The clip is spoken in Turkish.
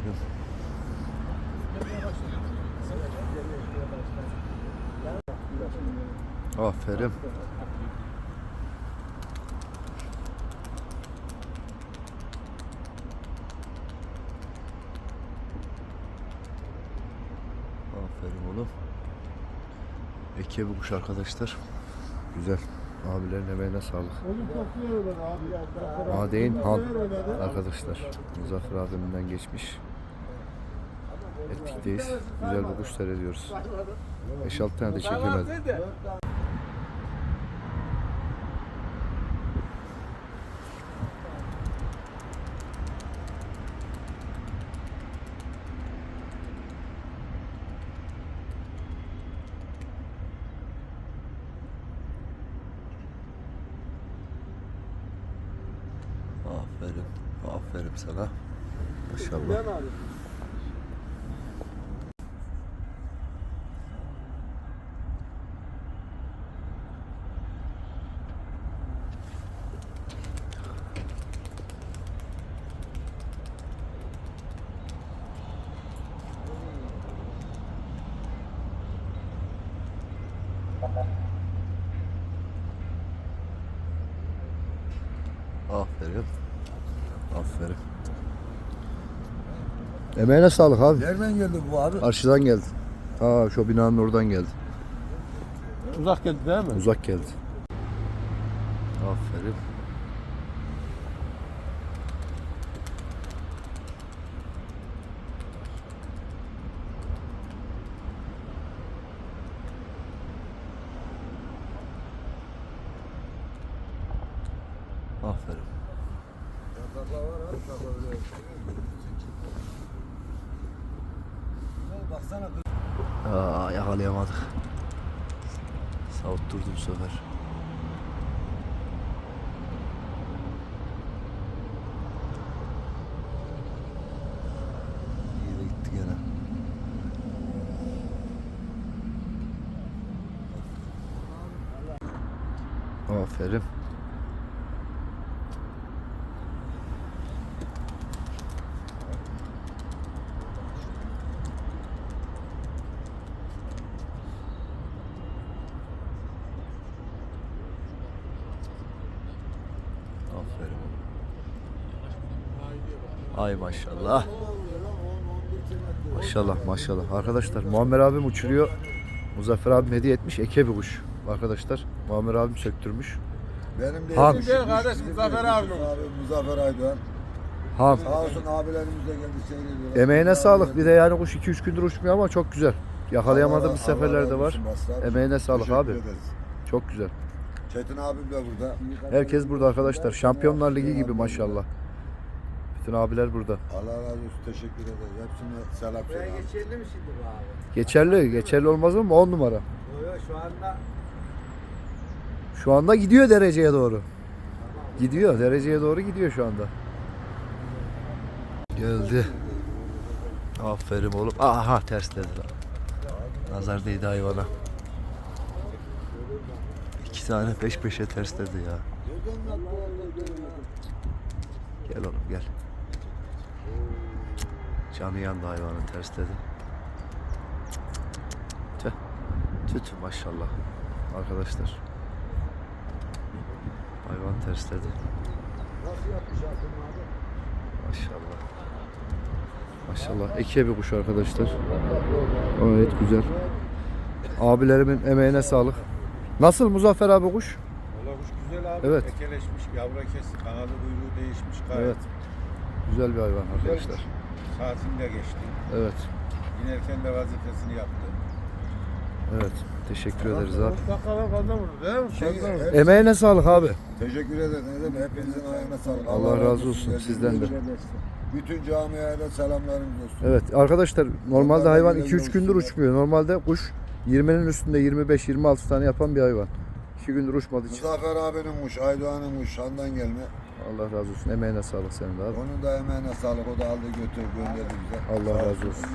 Aferin. Aferin. Aferin oğlum. Eke bu kuş arkadaşlar. Güzel. Abilerin emeğine sağlık. Madeyin Han arkadaşlar. Muzaffer abimden geçmiş. Ettikteyiz. Güzel bir kuş seyrediyoruz. 5-6 tane de çekemedim. Aferin. Aferin sana. Maşallah. Aferin. Aferin. Emeğine sağlık abi. Nereden geldi bu abi? Karşıdan geldi. Ha şu binanın oradan geldi. Uzak geldi değil mi? Uzak geldi. Aferin. Aferin. Aa, yakalayamadık. Savutturdu bu sefer. Aferin. Aferin. Ay maşallah. Maşallah maşallah. Arkadaşlar Muammer abim uçuruyor. Muzaffer abim hediye etmiş eke bir kuş. Arkadaşlar Muammer abim söktürmüş. Benim de yetişim Gel kardeş, Muzaffer bizim abi. Abi, Muzaffer Aydoğan. Ham. Sağ olsun abilerimiz de geldi seyrediyor. Emeğine sağlık. Bir de yani kuş 2-3 gündür uçmuyor ama çok güzel. Yakalayamadığımız seferler de var. Emeğine sağlık abi. ederiz. Çok güzel. Çetin abim de burada. Herkes burada arkadaşlar. Şampiyonlar Ligi gibi maşallah. Bütün abiler burada. Allah razı olsun. Teşekkür ederiz. Hepsine selam söyle. abi. geçerli mi şimdi bu abi? Geçerli. Geçerli olmaz mı? 10 numara. Yok yok şu anda Şu anda gidiyor dereceye doğru. Gidiyor. Dereceye doğru gidiyor şu anda. Geldi. Aferin oğlum. Aha ters dedi. Nazar değdi hayvana. İki tane peş peşe ters dedi ya. Gel oğlum gel. Canı yandı hayvanın ters dedi. Tüh. Tüh tüh maşallah. Arkadaşlar. Hayvan ters dedi. Nasıl yapmış abi? Maşallah. Maşallah. Eke bir kuş arkadaşlar. Gayet güzel. Abilerimin emeğine sağlık. Nasıl Muzaffer abi kuş? Valla kuş güzel abi. Evet. Ekeleşmiş, yavru kesti, kanadı kuyruğu değişmiş gayet. Evet. Güzel bir hayvan arkadaşlar. Saatinde geçti. Evet. İnerken de vazifesini yaptı. Evet. Teşekkür ederiz abi. Bakalım fazla vurdu değil mi? Şey, Emeğine sağlık abi. teşekkür ederim. Ne demek? Hepinizin ayağına sağlık. Allah razı olsun sizden de. Bütün camiaya da selamlarımız olsun. Evet arkadaşlar normalde hayvan Güzel 2-3 gündür uçmuyor. Normalde kuş 20'nin üstünde 25-26 tane yapan bir hayvan. 2 gündür uçmadığı için. Muzaffer abinin muş, Aydoğan'ın muş, Şan'dan gelme. Allah razı olsun. Emeğine sağlık senin de abi. Onun da emeğine sağlık. O da aldı götür gönderdi bize. Allah razı olsun.